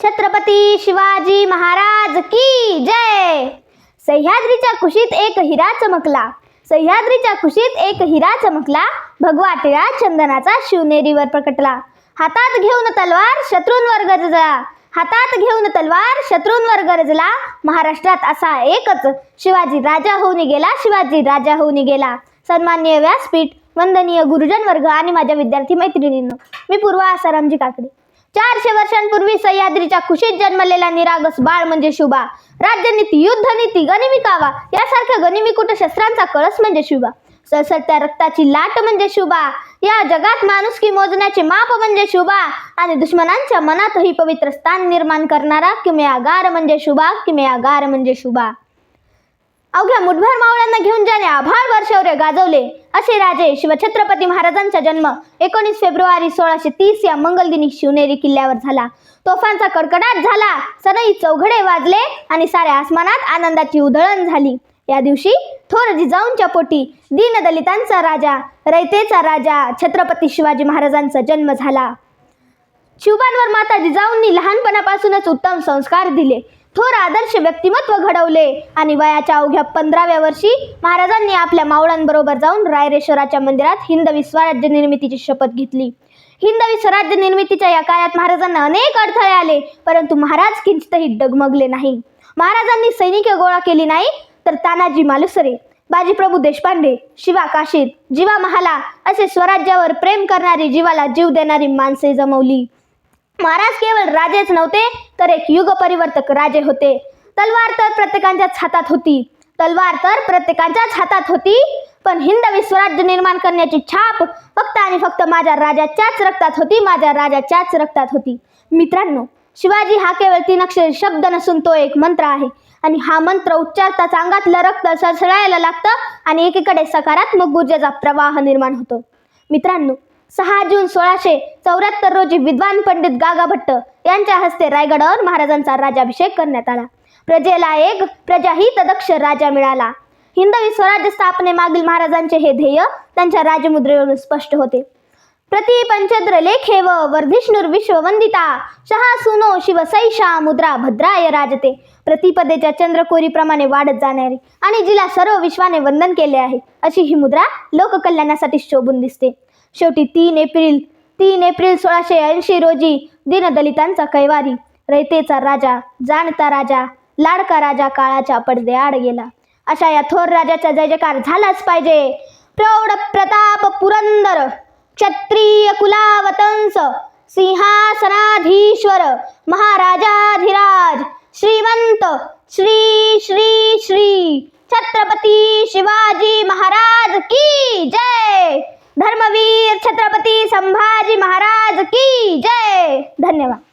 छत्रपती शिवाजी महाराज की जय? सह्याद्रीच्या कुशीत एक हिरा चमकला. सह्याद्रीच्या कुशीत एक हिरा चमकला. भगवा टिळा चंदनाचा शिवनेरीवर प्रकटला. हातात घेऊन तलवार शत्रूंवर गरजला हातात घेऊन तलवार शत्रूंवर गरजला महाराष्ट्रात असा एकच शिवाजी राजा होऊन गेला शिवाजी राजा होऊन गेला. सन्मान्य व्यासपीठ वंदनीय गुरुजन वर्ग आणि माझ्या विद्यार्थी मैत्रिणींनो मी पूर्वा आसारामजी काकडे. चारशे वर्षांपूर्वी सह्याद्रीच्या खुशीत जन्मलेला निरागस बाळ म्हणजे शुभा. राज्यनीती युद्धनीती गनिमी कावा यासारख्या गनिमी कुट शस्त्रांचा कळस म्हणजे शुभा. सळसळत्या रक्ताची लाट म्हणजे शुभा. या जगात माणुसकी मोजण्याचे माप म्हणजे शुभा. आणि दुश्मनांच्या मनातही पवित्र स्थान निर्माण करणारा किमयागार म्हणजे शुभा किमयागार म्हणजे शुभा. अवघ्या मुठभर मावळ्यांना घेऊन ज्याने आभाळ वर्षवरे गाजवले. असे राजे शिवछत्रपती महाराजांचा जन्म एकोणीस फेब्रुवारी सोळाशे तीस या मंगलदिनी शिवनेरी किल्ल्यावर झाला. तोफांचा कडकडाट झाला. सनई चौघडे वाजले आणि साऱ्या आसमानात आनंदाची उधळण झाली. या दिवशी थोर जिजाऊंच्या पोटी दीनदलितांचा राजा रयतेचा राजा छत्रपती शिवाजी महाराजांचा जन्म झाला. शिवबांवर माता जिजाऊंनी लहानपणापासूनच उत्तम संस्कार दिले. थोर आदर्श व्यक्तिमत्व घडवले. आणि वयाच्या अवघ्या पंधराव्या वर्षी महाराजांनी आपल्या मावळांबरोबर जाऊन रायरेश्वराच्या मंदिरात हिंदवी स्वराज्य निर्मितीची शपथ घेतली. हिंदवी स्वराज्य निर्मितीच्या या काळात महाराजांना अनेक अडथळे आले परंतु महाराज किंचितही डगमगले नाही. महाराजांनी सैनिक गोळा केली नाही तर तानाजी मालुसरे बाजीप्रभू देशपांडे शिवा काशीद जीवा महाला असे स्वराज्यावर प्रेम करणारी जीवाला जीव देणारी माणसे जमवली. महाराज केवळ राजेच नव्हते तर एक युग परिवर्तक राजे होते. तलवार तर प्रत्येकाच्याच हातात होती. तलवार तर प्रत्येकाच्याच हातात होती. पण हिंदवी स्वराज्य निर्माण करण्याची छाप फक्त आणि फक्त माझ्या राजाच्याच रक्तात होती माझ्या राजाच्याच रक्तात होती. मित्रांनो शिवाजी हा केवळ तीन अक्षर शब्द नसून तो एक मंत्र आहे. आणि हा मंत्र उच्चारताच अंगातलं रक्त सळसळायला लागतं आणि एकीकडे सकारात्मक ऊर्जेचा प्रवाह निर्माण होतो. मित्रांनो सहा जून सोळाशे चौऱ्याहत्तर रोजी विद्वान पंडित गागा भट्ट यांच्या हस्ते रायगडावर महाराजांचा राजाभिषेक करण्यात आला. प्रजेला एक प्रजाहित दक्ष राजा मिळाला. हिंदवी स्वराज्य स्थापनेमागील महाराजांचे हे ध्येय त्यांच्या राजमुद्रेवरून स्पष्ट होते. प्रति पंचद्र लेखेव वर्धिष्णुर विश्ववंदिता शहा सुनो शिवसैषा मुद्रा भद्राय राजते. प्रतिपदेच्या चंद्रकोरीप्रमाणे वाढत जाणारी आणि जिला सर्व विश्वाने वंदन केले आहे अशी ही मुद्रा लोककल्याणासाठी शोभून दिसते. शेवटी तीन एप्रिल तीन एप्रिल सोळाशे ऐंशी रोजी दीनदलितांचा कैवारी. रयतेचा राजा जाणता राजा लाडका राजा काळाच्या पडद्याआड गेला. अशा या थोर राजाचा जय जयकार झालाच पाहिजे. प्रौढ प्रताप पुरंदर क्षत्रिय कुलावतंस सिंहासनाधीश्वर महाराजाधिराज श्रीमंत श्री श्री श्री छत्रपती शिवाजी महाराज की जय! छत्रपती संभाजी महाराज की जय. धन्यवाद.